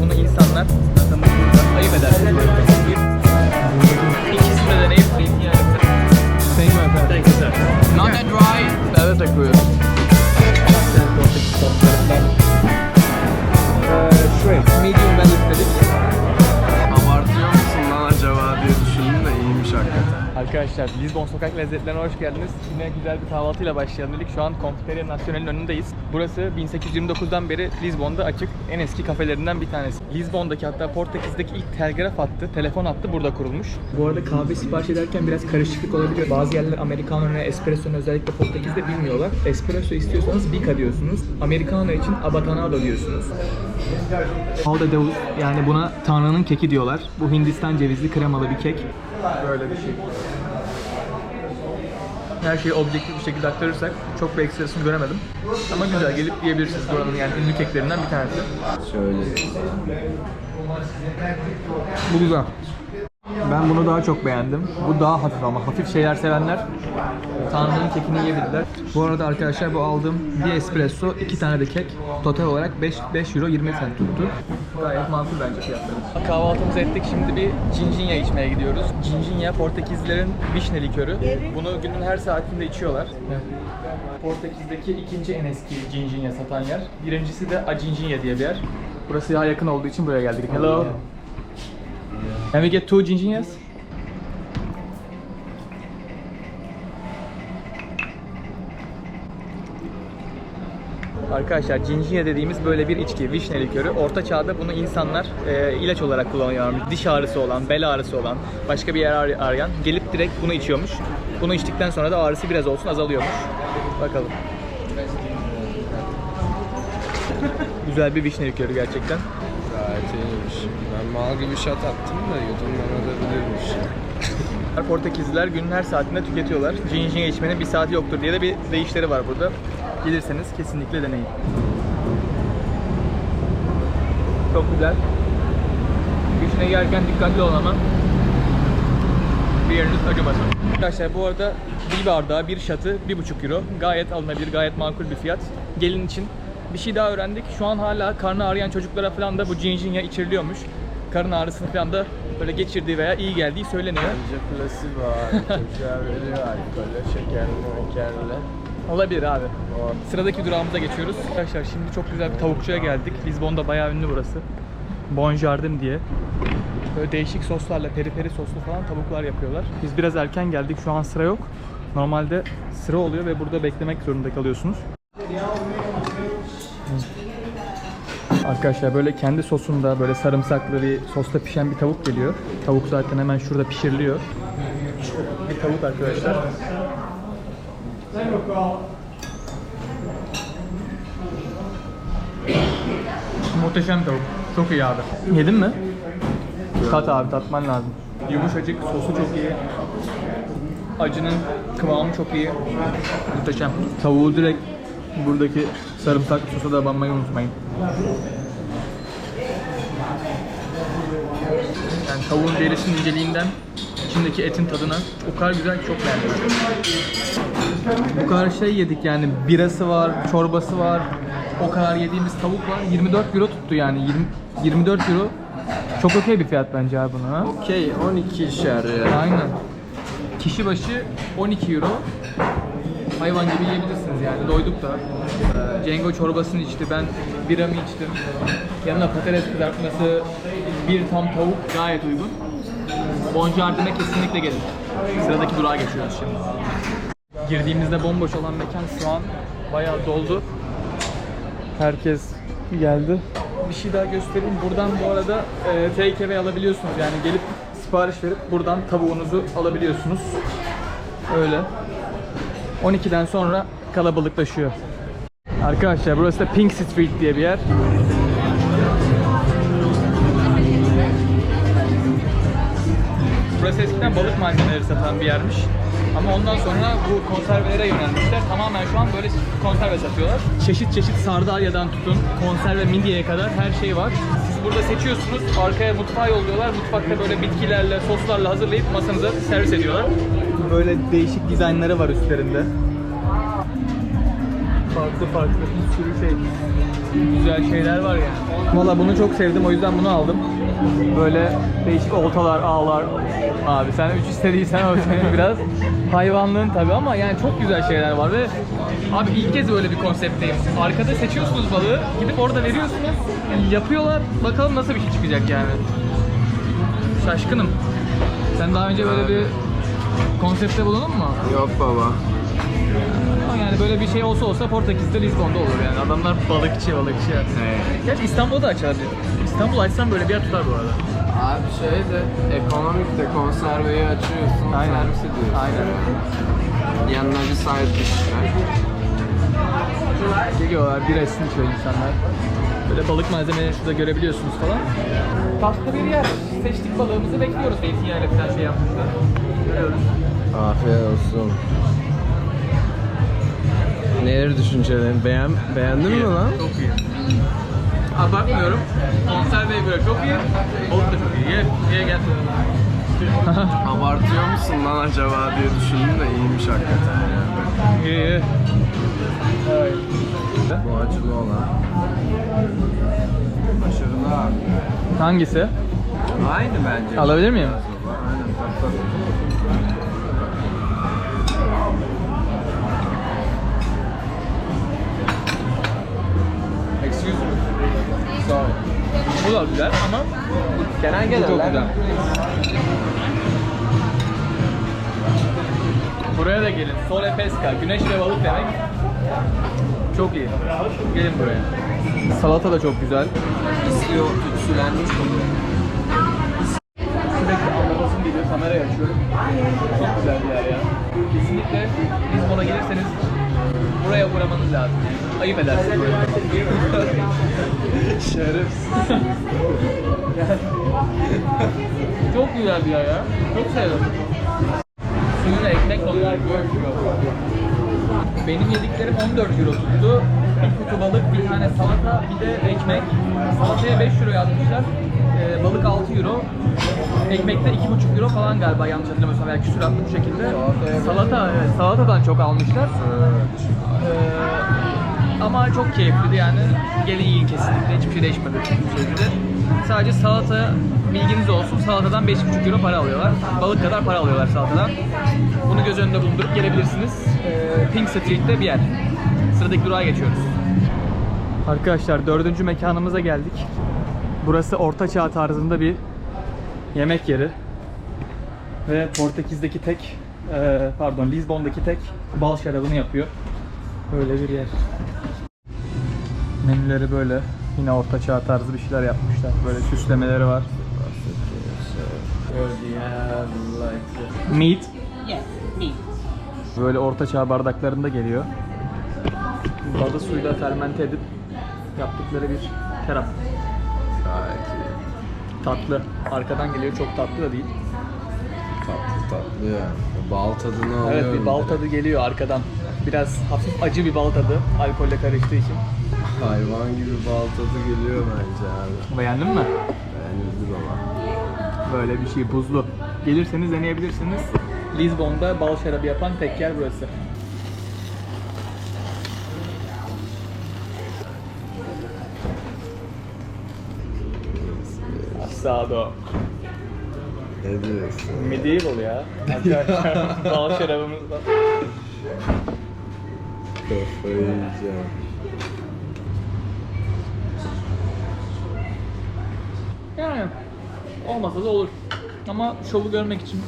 bunu insanlar Lisbon sokak lezzetlerine hoş geldiniz. Yine güzel bir kahvaltıyla başlayalım dedik. Şu an Confiteria Nacional'in önündeyiz. Burası 1829'dan beri Lisbon'da açık en eski kafelerinden bir tanesi. Lisbon'daki hatta Portekiz'deki ilk telgraf hattı, telefon hattı burada kurulmuş. Bu arada kahve sipariş ederken biraz karışıklık olabiliyor. Bazı yerler Americano ve Espresso'nu özellikle Portekiz'de bilmiyorlar. Espresso istiyorsanız Bica diyorsunuz. Americano için Abatanado diyorsunuz. De Deus yani buna Tanrı'nın keki diyorlar. Bu Hindistan cevizli kremalı bir kek. Böyle bir şey her şeyi objektif bir şekilde aktarırsak çok bir ekstrasını göremedim. Ama güzel gelip yiyebilirsiniz buranın yani ünlü keklerinden bir tanesi. Şöyle. Bu güzel. Ben bunu daha çok beğendim. Bu daha hafif ama hafif şeyler sevenler Tanrı'nın kekini yiyebilirler. Bu arada arkadaşlar bu aldığım bir espresso, iki tane de kek. Total olarak 5, 5 euro 20 cent tuttu. Gayet makul bence fiyatları. Kahvaltımızı ettik. Şimdi bir cincinya içmeye gidiyoruz. Cincinya Portekizlilerin vişne likörü. Bunu günün her saatinde içiyorlar. Portekiz'deki ikinci en eski cincinya satan yer. Birincisi de A Cincinya diye bir yer. Burası daha yakın olduğu için buraya geldik. Hello. Can we get two ginginas? Arkadaşlar ginger dediğimiz böyle bir içki, vişne likörü. Orta çağda bunu insanlar e, ilaç olarak kullanıyorlarmış. Diş ağrısı olan, bel ağrısı olan, başka bir yer arayan gelip direkt bunu içiyormuş. Bunu içtikten sonra da ağrısı biraz olsun azalıyormuş. Bakalım. Güzel bir vişne likörü gerçekten. Gayet iyiymiş. Ben mal gibi şat attım da yudumlanabilirmiş. Portekizliler günün her saatinde tüketiyorlar. Ginger içmenin bir saati yoktur diye de bir deyişleri var burada. Gelirseniz kesinlikle deneyin. Çok güzel. Vişne yerken dikkatli olun ama bir yeriniz acımasın. Arkadaşlar bu arada bir bardağı, bir şatı 1,5 euro. Gayet alınabilir, gayet makul bir fiyat. Gelin için bir şey daha öğrendik. Şu an hala karnı ağrıyan çocuklara falan da bu ginger içiriliyormuş. Karın ağrısını falan da böyle geçirdiği veya iyi geldiği söyleniyor. Bence plasibo abi. Çocuğa veriyor alkolle, şekerli, mekerli. Olabilir abi. O Sıradaki durağımıza geçiyoruz. Arkadaşlar şimdi çok güzel bir tavukçuya geldik. Lisbon'da bayağı ünlü burası. Bon Jardin diye. Böyle değişik soslarla, peri peri soslu falan tavuklar yapıyorlar. Biz biraz erken geldik. Şu an sıra yok. Normalde sıra oluyor ve burada beklemek zorunda kalıyorsunuz. Arkadaşlar böyle kendi sosunda böyle sarımsaklı bir sosta pişen bir tavuk geliyor. Tavuk zaten hemen şurada pişiriliyor. Bir tavuk arkadaşlar. Muhteşem tavuk. Çok iyi abi. Yedin mi? Tat abi tatman lazım. Yumuşacık, sosu çok iyi. Acının kıvamı çok iyi. Muhteşem. Tavuğu direkt buradaki sarımsaklı sosa da banmayı unutmayın. Yani tavuğun derisinin inceliğinden içindeki etin tadına o kadar güzel ki çok beğendim. Bu kadar şey yedik yani birası var, çorbası var. O kadar yediğimiz tavuk var. 24 euro tuttu yani. 20, 24 euro. Çok okey bir fiyat bence abi buna. Okey 12 şer. Aynen. Kişi başı 12 euro. Hayvan gibi yiyebilirsiniz yani. Doyduk da. Ee, Cengo çorbasını içti. Ben biramı içtim. Yanına patates kızartması, bir tam tavuk gayet uygun. Bonjardin'e kesinlikle gelin. Sıradaki durağa geçiyoruz şimdi. Girdiğimizde bomboş olan mekan şu an bayağı doldu. Herkes geldi. Bir şey daha göstereyim. Buradan bu arada e, take alabiliyorsunuz. Yani gelip sipariş verip buradan tavuğunuzu alabiliyorsunuz. Öyle. 12'den sonra kalabalıklaşıyor. Arkadaşlar burası da Pink Street diye bir yer. Burası eskiden balık malzemeleri satan bir yermiş. Ama ondan sonra bu konservelere yönelmişler. Tamamen şu an böyle konserve satıyorlar. Çeşit çeşit sardalyadan tutun, konserve midyeye kadar her şey var. Siz burada seçiyorsunuz, arkaya mutfağa yolluyorlar. Mutfakta böyle bitkilerle, soslarla hazırlayıp masanıza servis ediyorlar. Böyle değişik dizaynları var üstlerinde. Farklı farklı bir sürü şey. Güzel şeyler var yani. Valla bunu çok sevdim o yüzden bunu aldım. Böyle değişik oltalar, ağlar. Abi sen üç istediysen o senin biraz hayvanlığın tabii ama yani çok güzel şeyler var ve abi ilk kez böyle bir konseptteyim. Arkada seçiyorsunuz balığı, gidip orada veriyorsunuz. Yapıyorlar. Bakalım nasıl bir şey çıkacak yani. Şaşkınım. Sen daha önce böyle bir konseptte bulundun mu? Yok baba. Ama yani böyle bir şey olsa olsa Portekiz'de Lizbon'da olur yani. Adamlar balıkçı balıkçı. Gerçi İstanbul'da da açardı. İstanbul açsam böyle bir yer tutar bu arada. Abi şey de ekonomikte konserveyi açıyorsun, servis ediyorsun. Aynen. Yanına bir side dish. Geliyorlar bir içiyor insanlar. Böyle balık malzemeleri şurada görebiliyorsunuz falan. Tatlı bir yer. Seçtik balığımızı bekliyoruz. Zeytinyağıyla falan şey. Görüyoruz. Afiyet olsun. Neler düşüncelerin? Beğen, beğendin mi lan? Çok iyi. Abartmıyorum. Konserveye göre çok iyi. Balık da çok iyi. Ye, ye gel. Abartıyor musun lan acaba diye düşündüm de iyiymiş hakikaten. İyi iyi. Evet. Bu acılı olan. Başarılı abi. Hangisi? Aynı bence. Alabilir miyim? Aynen tak tak. Excuse me. Sorry. Bu da güzel ama Kenan bu çok güzel. Buraya da gelin. Sole pesca, güneş ve balık demek. Çok iyi. Gelin buraya. Salata da çok güzel. İstiyor, tütsülenmiş Sürekli anlatasım geliyor, kamerayı açıyorum. Çok güzel yer ya. Kesinlikle Lizbon'a gelirseniz buraya uğramanız lazım. Ayıp edersiniz. Şerefsiz. Çok güzel bir yer ya. Çok sevdim. Suyuna ekmek koyuyorlar. Benim yediklerim 14 euro tuttu. Bir kutu balık, bir tane salata, bir de ekmek. Salataya 5 euro yazmışlar. Ee, balık 6 euro. Ekmekte 2,5 euro falan galiba yanlış hatırlamıyorsam veya küsuratlı bu şekilde. Salata, evet, salatadan çok almışlar. Ee, ama çok keyifliydi yani. Gelin yiyin kesinlikle. Hiçbir şey değişmedi bu şekilde. Sadece salata bilginiz olsun. Salatadan 5,5 euro para alıyorlar. Balık kadar para alıyorlar salatadan. Bunu göz önünde bulundurup gelebilirsiniz. Ee, Pink Street'te bir yer. Sıradaki durağa geçiyoruz. Arkadaşlar dördüncü mekanımıza geldik. Burası Orta Çağ tarzında bir yemek yeri. Ve Portekiz'deki tek, e, pardon Lizbon'daki tek bal şarabını yapıyor. Böyle bir yer. Menüleri böyle. Yine orta çağ tarzı bir şeyler yapmışlar. Böyle süslemeleri var. Meat. Yes, me. Böyle orta çağ bardaklarında geliyor. Balı suyla fermente edip yaptıkları bir. Gayet iyi. Tatlı. Arkadan geliyor. Çok tatlı da değil. Tatlı tatlı ya. Bal tadını alıyorum. Evet bir bal tadı geliyor arkadan. Biraz hafif acı bir bal tadı. Alkolle karıştığı için. Hayvan gibi bal tadı geliyor bence abi. Beğendin mi? Beğenildi baba. Böyle bir şey buzlu. Gelirseniz deneyebilirsiniz. Lizbon'da bal şarabı yapan tek yer burası. Asado. Ne diyorsun? Medieval ya. Arkadaşlar bal şarabımızda. Kafayı yiyeceğim. Yani olmasa da olur. Ama şovu görmek için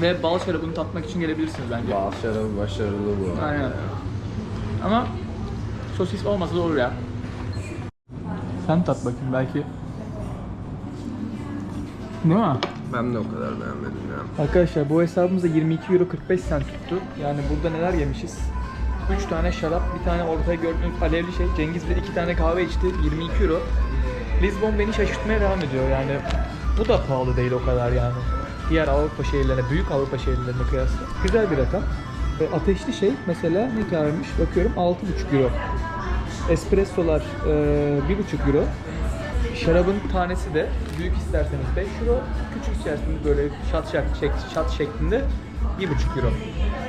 ve bal şarabını tatmak için gelebilirsiniz bence. Bal şarabı başarılı bu. Aynen. ya. Ama sosis olmasa da olur ya. Sen tat bakayım belki. Değil mi? Ben de o kadar beğenmedim ya. Arkadaşlar bu hesabımızda 22 euro 45 cent tuttu. Yani burada neler yemişiz? 3 tane şarap, bir tane ortaya gördüğünüz alevli şey. Cengiz de 2 tane kahve içti. 22 euro. Lisbon beni şaşırtmaya devam ediyor yani. Bu da pahalı değil o kadar yani. Diğer Avrupa şehirlerine, büyük Avrupa şehirlerine kıyasla. Güzel bir rakam. E, ateşli şey mesela ne kadarmış? Bakıyorum 6,5 euro. Espressolar e, 1,5 euro. Şarabın tanesi de büyük isterseniz 5 euro, küçük isterseniz böyle şat, şek, şat şeklinde 1,5 euro.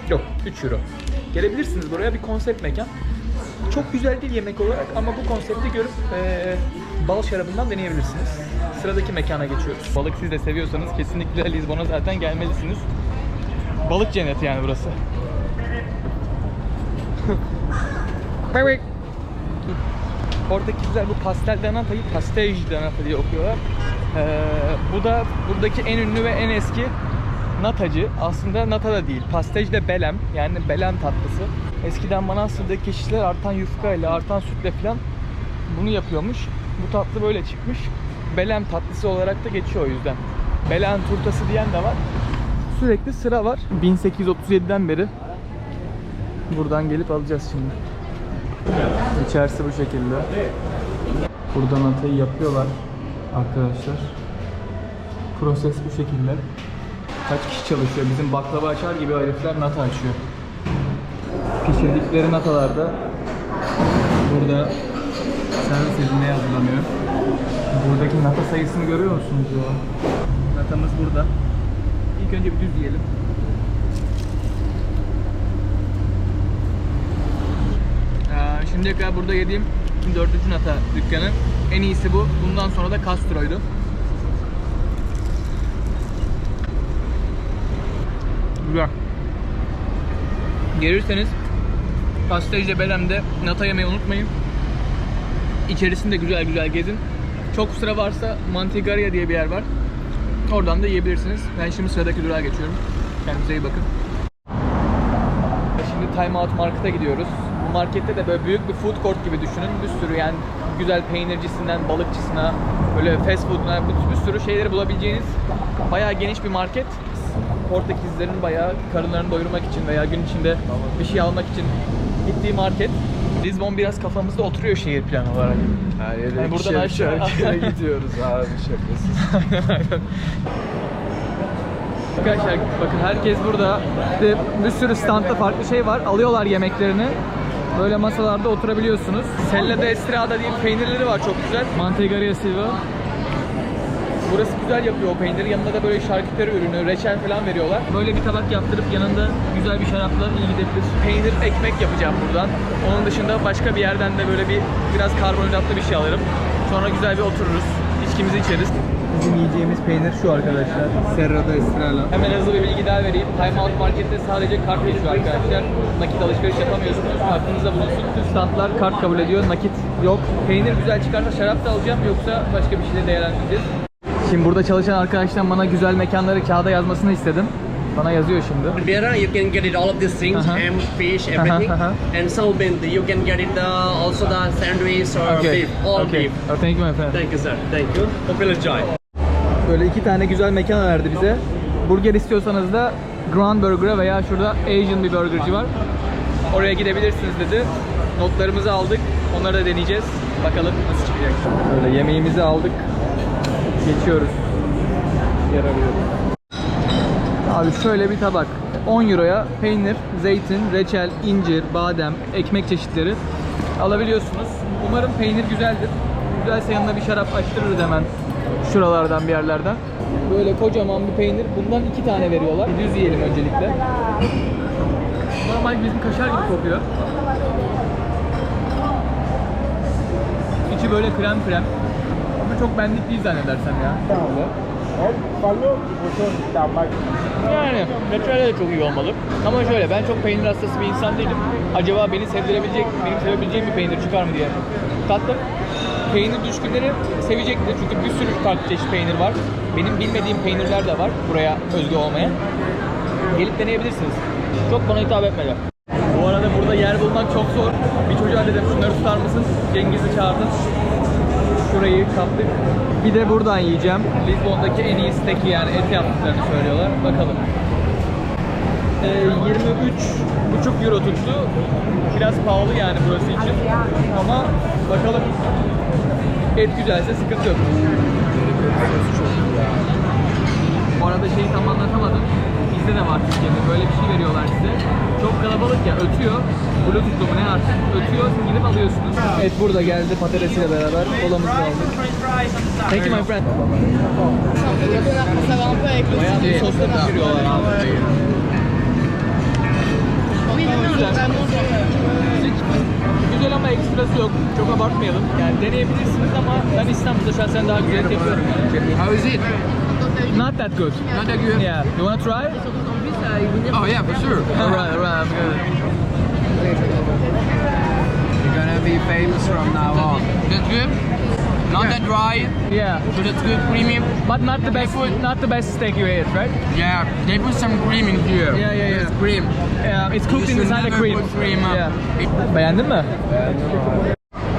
Yok 3 euro. Gelebilirsiniz buraya bir konsept mekan. Çok güzel değil yemek olarak ama bu konsepti görüp eee, bal şarabından deneyebilirsiniz. Sıradaki mekana geçiyoruz. Balık siz de seviyorsanız kesinlikle Lizbon'a zaten gelmelisiniz. Balık cenneti yani burası. Portekizler bu pastel danatayı pastel danata diye okuyorlar. Ee, bu da buradaki en ünlü ve en eski natacı. Aslında nata da değil. Pastel de belem. Yani belem tatlısı. Eskiden Manastır'daki kişiler artan yufka ile artan sütle falan bunu yapıyormuş. Bu tatlı böyle çıkmış. Belem tatlısı olarak da geçiyor o yüzden. Belen turtası diyen de var. Sürekli sıra var. 1837'den beri buradan gelip alacağız şimdi. İçerisi bu şekilde. Buradan atayı yapıyorlar arkadaşlar. Proses bu şekilde. Kaç kişi çalışıyor? Bizim baklava açar gibi herifler nata açıyor. Pişirdikleri natalarda burada servis edilmeye hazırlanıyor. Buradaki nata sayısını görüyor musunuz ya? Natamız burada. İlk önce bir düz yiyelim. Ee, şimdiye kadar burada yediğim dördüncü nata dükkanı. En iyisi bu. Bundan sonra da Castro'ydu. Güzel. Gelirseniz Pastajde Belem'de nata yemeyi unutmayın. İçerisinde güzel güzel gezin. Çok sıra varsa Mantigaria diye bir yer var. Oradan da yiyebilirsiniz. Ben şimdi sıradaki durağa geçiyorum. Kendinize iyi bakın. Şimdi Time Out Market'a gidiyoruz. Bu markette de böyle büyük bir food court gibi düşünün. Bir sürü yani güzel peynircisinden balıkçısına, böyle fast food'una bir sürü şeyleri bulabileceğiniz bayağı geniş bir market. Portekizlerin bayağı karınlarını doyurmak için veya gün içinde bir şey almak için gittiği market. Lisbon biraz kafamızda oturuyor şehir planı olarak. Her yere Yani buradan aşağı- gidiyoruz abi şakasız. Arkadaşlar bakın herkes burada. İşte bir sürü standta farklı şey var. Alıyorlar yemeklerini. Böyle masalarda oturabiliyorsunuz. Sella de Estrada diye peynirleri var çok güzel. Mantegaria Silva. Burası güzel yapıyor o peyniri. Yanında da böyle şarküteri ürünü, reçel falan veriyorlar. Böyle bir tabak yaptırıp yanında güzel bir şarapla iyi gidebilir. Peynir ekmek yapacağım buradan. Onun dışında başka bir yerden de böyle bir biraz karbonhidratlı bir şey alırım. Sonra güzel bir otururuz. İçkimizi içeriz. Bizim yiyeceğimiz peynir şu arkadaşlar. Serra da Estrella. Hemen hızlı bir bilgi daha vereyim. Time Out Market'te sadece kart geçiyor arkadaşlar. Nakit alışveriş yapamıyorsunuz. Aklınızda bulunsun. Tüm standlar kart kabul ediyor. Nakit yok. Peynir güzel çıkarsa şarap da alacağım. Yoksa başka bir şeyle değerlendireceğiz. Şimdi burada çalışan arkadaştan bana güzel mekanları kağıda yazmasını istedim. Bana yazıyor şimdi. Riviera, you can get it all of these things, Uh-huh. ham, fish, everything. uh-huh. And Salbin, you can get it uh, also the sandwich or beef, all Okay. beef. Oh, thank you my friend. Thank you, sir. Thank you. Hope you'll enjoy. Böyle iki tane güzel mekan verdi bize. Burger istiyorsanız da Grand Burger'a veya şurada Asian bir burgerci var. Oraya gidebilirsiniz dedi. Notlarımızı aldık. Onları da deneyeceğiz. Bakalım nasıl çıkacak. Böyle yemeğimizi aldık. Geçiyoruz. Yer arıyoruz. Abi şöyle bir tabak. 10 euroya peynir, zeytin, reçel, incir, badem, ekmek çeşitleri alabiliyorsunuz. Umarım peynir güzeldir. Güzelse yanına bir şarap açtırırız hemen şuralardan bir yerlerden. Böyle kocaman bir peynir. Bundan iki tane veriyorlar. Bir düz yiyelim öncelikle. Normal bizim kaşar gibi kokuyor. İçi böyle krem krem. Çok benlik değil zannedersem ya. Yani reçel de çok iyi olmalı. Ama şöyle ben çok peynir hastası bir insan değilim. Acaba beni sevdirebilecek, benim sevebileceğim bir peynir çıkar mı diye. Tattım. Peynir düşkünleri sevecektir çünkü bir sürü farklı çeşit peynir var. Benim bilmediğim peynirler de var buraya özgü olmayan. Gelip deneyebilirsiniz. Çok bana hitap etmedi. Bu arada burada yer bulmak çok zor. Bir çocuğa dedim şunları tutar mısın? Cengiz'i çağırdım. Şurayı kaptık. Bir de buradan yiyeceğim. Lisbon'daki en iyi steki yani et yaptıklarını söylüyorlar. Bakalım. Ee, 23,5 euro tuttu. Biraz pahalı yani burası için. Ama bakalım. Et güzelse sıkıntı yok. Bu arada şeyi tam anlatamadım. Bizde de var Türkiye'de. Böyle bir şey veriyorlar size. Çok kalabalık ya ötüyor. Bluetooth'lu mu ne artık ötüyor. Gidip alıyorsunuz. Et burada geldi patatesiyle beraber. Kolamızı aldık. Thank you my friend. Bayağı bir sosla pişiriyorlar abi. Güzel. Ama ekstrası yok. Çok abartmayalım. Yani deneyebilirsiniz ama ben İstanbul'da şahsen daha güzel yapıyorum. How is it? Not that good. Not that good? Yeah. You wanna try? Oh yeah, for sure. Alright, alright, I'm good. You're gonna be famous from now on. That's good. Not that dry. Yeah. So that's good, creamy. But not the best, not the best steak you ate, right? Yeah, they put some cream in here. Yeah, yeah, yeah. It's cream. Yeah, it's cooked You should inside a cream. put cream up. Yeah. Beğendin mi?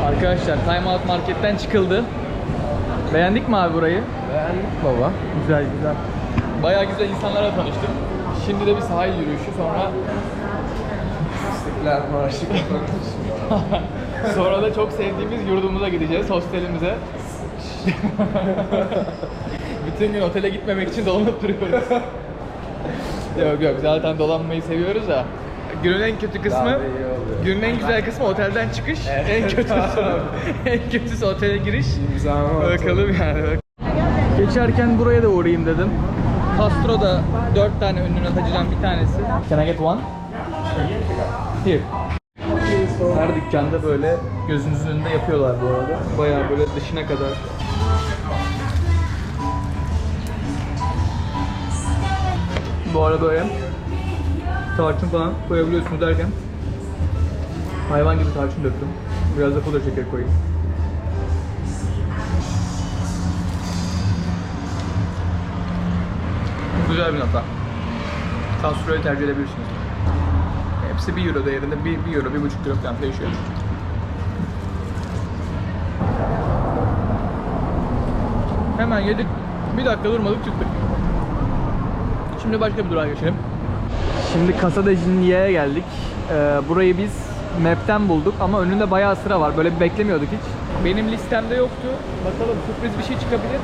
Arkadaşlar Time Out Market'ten çıkıldı. Beğendik mi abi burayı? Beğendik baba. Güzel güzel. Bayağı güzel insanlarla tanıştım. Şimdi de bir sahil yürüyüşü sonra İstiklal Marşı sonra da çok sevdiğimiz yurdumuza gideceğiz, hostelimize. Bütün gün otele gitmemek için dolanıp duruyoruz. yok yok zaten dolanmayı seviyoruz da. Günün en kötü kısmı, günün en güzel kısmı otelden çıkış. En kötüsü, en kötüsü otele giriş. İmzamı Bakalım yani. Geçerken buraya da uğrayayım dedim. Castro'da 4 tane ünlü atıcıdan bir tanesi. Can I get one? Here. Her dükkanda böyle gözünüzün önünde yapıyorlar bu arada. Bayağı böyle dışına kadar. Bu arada böyle tarçın falan koyabiliyorsunuz derken hayvan gibi tarçın döktüm. Biraz da pudra şeker koyayım. Güzel bir nota. Castro'yu tercih edebilirsiniz. Hepsi 1 euro değerinde, 1, 1 euro, 1,5 euro falan değişiyor. Hemen yedik, bir dakika durmadık çıktık. Şimdi başka bir durağa geçelim. Şimdi de Gindia'ya geldik. Ee, burayı biz map'ten bulduk ama önünde bayağı sıra var. Böyle bir beklemiyorduk hiç. Benim listemde yoktu. Bakalım sürpriz bir şey çıkabilir.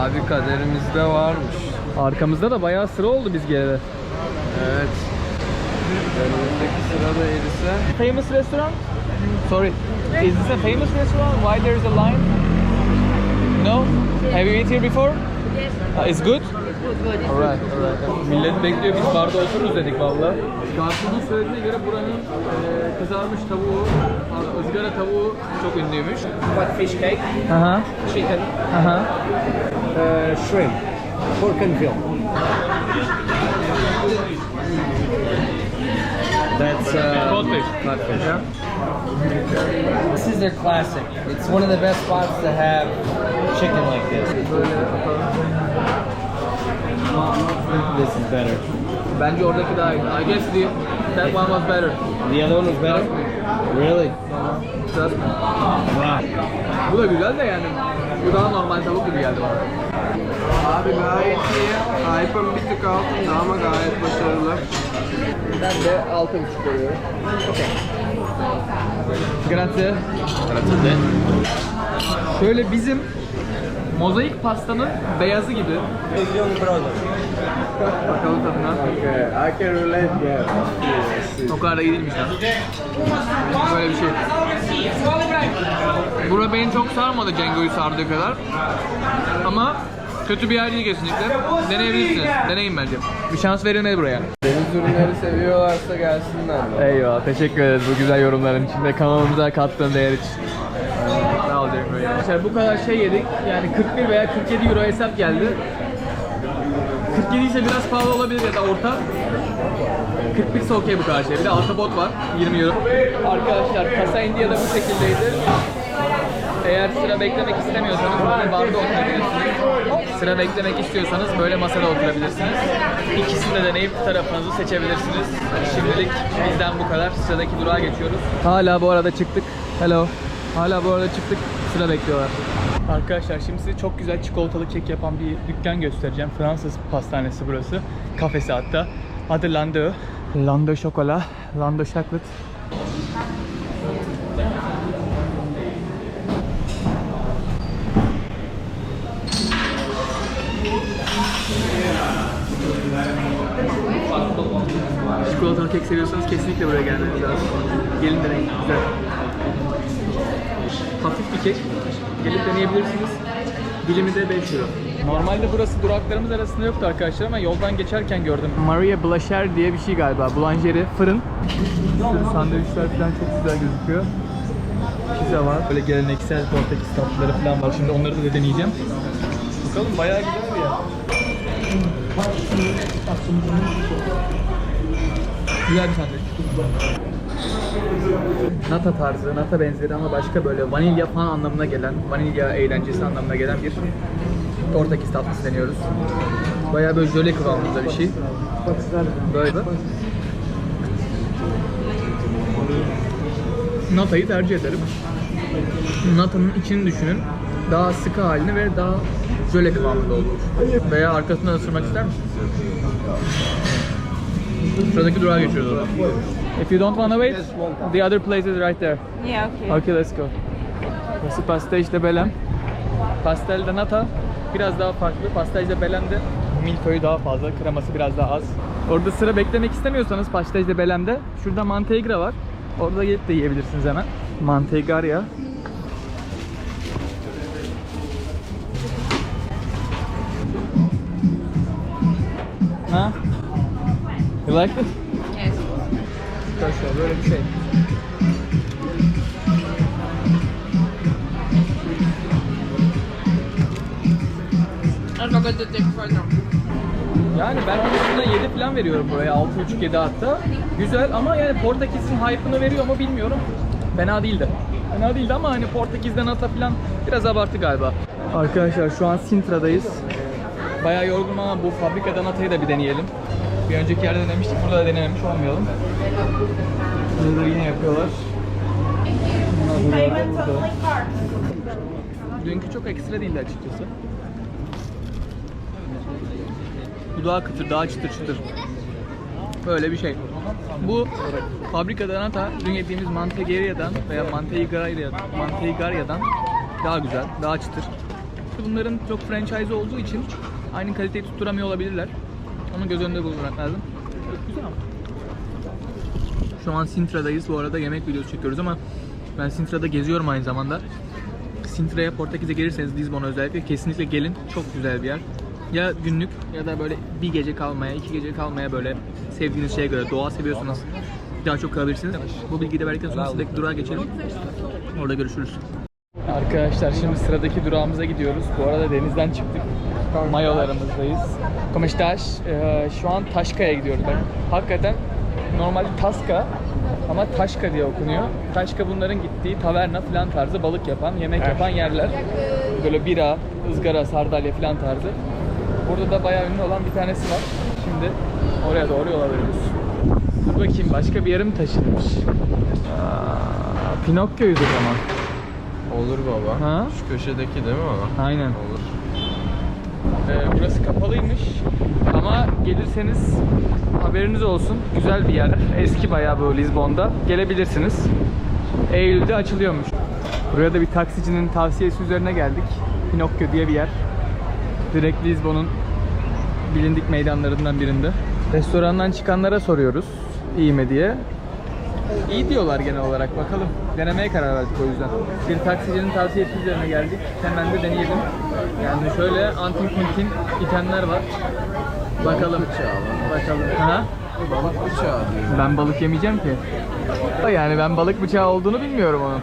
Abi kaderimizde varmış. Arkamızda da bayağı sıra oldu biz geleli. Evet. Önümüzdeki sırada erirse Famous restaurant? Sorry. Is this a famous restaurant? Why there is a line? No? Have you eaten here before? Yes. Uh, it's good? Alright, alright. Millet bekliyor, biz barda otururuz dedik valla. Garsonun söylediğine göre buranın e, kızarmış tavuğu, ızgara tavuğu çok ünlüymüş. What fish cake, Aha, chicken, aha. uh, shrimp, pork and veal. That's uh, Goldfish. codfish. Yeah. This is their classic. It's one of the best spots to have chicken like this. Böyle This is better. Bence oradaki daha iyi. I guess the, that one was better. The other one was better. Really? Me. Wow. Bu da güzel de yani. Bu daha normal tavuk gibi geldi bana. Abi gayet iyi. Hype'ın bir tık altında ama gayet başarılı. Ben de 6.5 veriyorum. Grazie. Şöyle bizim mozaik pastanın beyazı gibi. Bakalım tadına. Okay, I can relate yeah. Da iyi değilmiş ya. Böyle bir şey. Bura beni çok sarmadı Cengo'yu sardığı kadar. Ama kötü bir yer değil kesinlikle. Deneyebilirsiniz. Deneyin bence. Bir şans verilmeli buraya. Deniz ürünleri seviyorlarsa gelsinler. Eyvallah. Teşekkür ederiz bu güzel yorumların için ve kanalımıza kattığın değer için. Sağ ol Cengo ya. Arkadaşlar bu kadar şey yedik. Yani 41 veya 47 euro hesap geldi. 47 ise biraz pahalı olabilir ya da orta. 41 ise okey bu kadar şey. Bir de ahtapot var 20 euro. Arkadaşlar Casa India'da bu şekildeydi. Eğer sıra beklemek istemiyorsanız böyle barda oturabilirsiniz. Sıra beklemek istiyorsanız böyle masada oturabilirsiniz. İkisini de deneyip tarafınızı seçebilirsiniz. Şimdilik bizden bu kadar. Sıradaki durağa geçiyoruz. Hala bu arada çıktık. Hello. Hala bu arada çıktık. Sıra bekliyorlar. Arkadaşlar şimdi size çok güzel çikolatalı kek yapan bir dükkan göstereceğim. Fransız pastanesi burası. Kafesi hatta. Adı Landau. Landau Chocolat. Landau Chocolate. Çikolatalı kek seviyorsanız kesinlikle buraya gelmeniz lazım. Gelin deneyin. Güzel. Hafif bir kek. Gelip deneyebilirsiniz. Dilimi de 5 euro. Normalde burası duraklarımız arasında yoktu arkadaşlar ama yoldan geçerken gördüm. Maria Blacher diye bir şey galiba. Boulangerie, fırın. Sandviçler falan çok güzel gözüküyor. Pizza var. Böyle geleneksel Portekiz tatlıları falan var. Şimdi onları da deneyeceğim. Bakalım bayağı güzel bir yer. Güzel bir sandviç. Nata tarzı, nata benzeri ama başka böyle vanilya falan anlamına gelen, vanilya eğlencesi anlamına gelen bir Portekiz tatlısı deniyoruz. Bayağı böyle jöle kıvamında bir şey. Böyle. Nata'yı tercih ederim. Nata'nın içini düşünün. Daha sıkı halini ve daha jöle kıvamında olur. Veya arkasından ısırmak ister misin? Şuradaki durağa geçiyoruz o zaman. If you don't wanna wait, the other place is right there. Yeah, okay. Okay, let's go. Burası Pastel de Belem. Pastel de nata biraz daha farklı. Pastel de Belem'de milföyü daha fazla, kreması biraz daha az. Orada sıra beklemek istemiyorsanız Pastel de Belem'de şurada Mantegra var. Orada gelip de yiyebilirsiniz hemen. Mantegaria. Ha? You like it? Arkadaşlar böyle bir şey. Yani ben üstüne 7 falan veriyorum buraya. 6.5-7 hatta. Güzel ama yani Portekiz'in hype'ını veriyor mu bilmiyorum. Fena değildi. Fena değildi ama hani Portekiz'den ata falan biraz abartı galiba. Arkadaşlar şu an Sintra'dayız. Bayağı yorgunum ama bu fabrikadan atayı da bir deneyelim. Bir önceki yerde denemiştik. Burada da denememiş olmayalım. Burada yine yapıyorlar. Dünkü çok ekstra değildi açıkçası. Bu daha kıtır, daha çıtır çıtır. Böyle bir şey. Bu fabrikadan ata dün yediğimiz Mantegaria'dan veya Manteigaria'dan, Manteigaria'dan daha güzel, daha çıtır. Bunların çok franchise olduğu için aynı kaliteyi tutturamıyor olabilirler. Onu göz önünde bulundurmak lazım. Çok güzel. Şu an Sintra'dayız. Bu arada yemek videosu çekiyoruz ama ben Sintra'da geziyorum aynı zamanda. Sintra'ya Portekiz'e gelirseniz Lisbon'a özellikle kesinlikle gelin. Çok güzel bir yer. Ya günlük ya da böyle bir gece kalmaya, iki gece kalmaya böyle sevdiğiniz şeye göre doğa seviyorsanız daha çok kalabilirsiniz. Bu bilgiyi de verdikten sonra sıradaki durağa geçelim. Orada görüşürüz. Arkadaşlar şimdi sıradaki durağımıza gidiyoruz. Bu arada denizden çıktık. Mayolarımızdayız. Estás? Ee, şu an Taşka'ya gidiyoruz. Bak, hakikaten normalde Taska ama Taşka diye okunuyor. Taşka bunların gittiği taverna falan tarzı balık yapan, yemek yapan yerler. Böyle bira, ızgara, sardalya falan tarzı. Burada da bayağı ünlü olan bir tanesi var. Şimdi oraya doğru yol alıyoruz. Dur bakayım başka bir yere mi taşınmış? Aa, Pinokyo'ydu o zaman. Olur baba. Ha? Şu köşedeki değil mi o? Aynen. Olur. Ee, burası kapalıymış ama gelirseniz haberiniz olsun. Güzel bir yer. Eski bayağı bu Lizbon'da. Gelebilirsiniz. Eylül'de açılıyormuş. Buraya da bir taksicinin tavsiyesi üzerine geldik. Pinokyo diye bir yer. Direkt Lizbon'un bilindik meydanlarından birinde. Restorandan çıkanlara soruyoruz iyi mi diye. İyi diyorlar genel olarak bakalım. Denemeye karar verdik o yüzden. Bir taksicinin tavsiyesi üzerine geldik. Hemen de deneyelim. Yani şöyle antin kuntin itemler var. Bakalım. Bakalım. Ha? Balık bıçağı diyor. Ben balık yemeyeceğim ki. Yani ben balık bıçağı olduğunu bilmiyorum onun.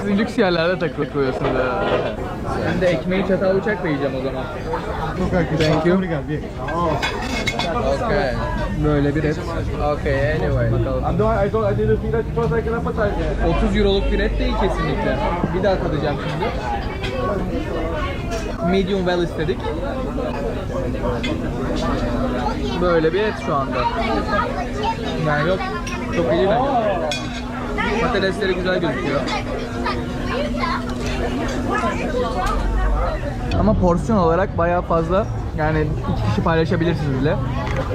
Siz lüks yerlerde takılıyorsunuz herhalde. Ben de ekmeği çatal bıçakla yiyeceğim o zaman. Thank you. Okay. Böyle bir et. Okay, anyway. Bakalım. 30 euroluk bir et değil kesinlikle. Bir daha tadacağım şimdi. Medium well istedik. Böyle bir et şu anda. Yani yok, çok iyi bence. Patatesleri güzel gözüküyor. Ama porsiyon olarak bayağı fazla. Yani iki kişi paylaşabilirsiniz bile.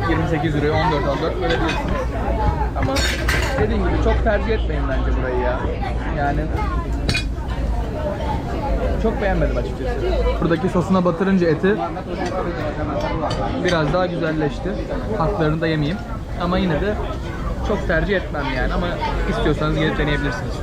28 liraya 14 14 bölebilirsiniz. Ama dediğim gibi çok tercih etmeyin bence burayı ya. Yani çok beğenmedim açıkçası. Buradaki sosuna batırınca eti biraz daha güzelleşti. Haklarını da yemeyeyim. Ama yine de çok tercih etmem yani. Ama istiyorsanız gelip deneyebilirsiniz.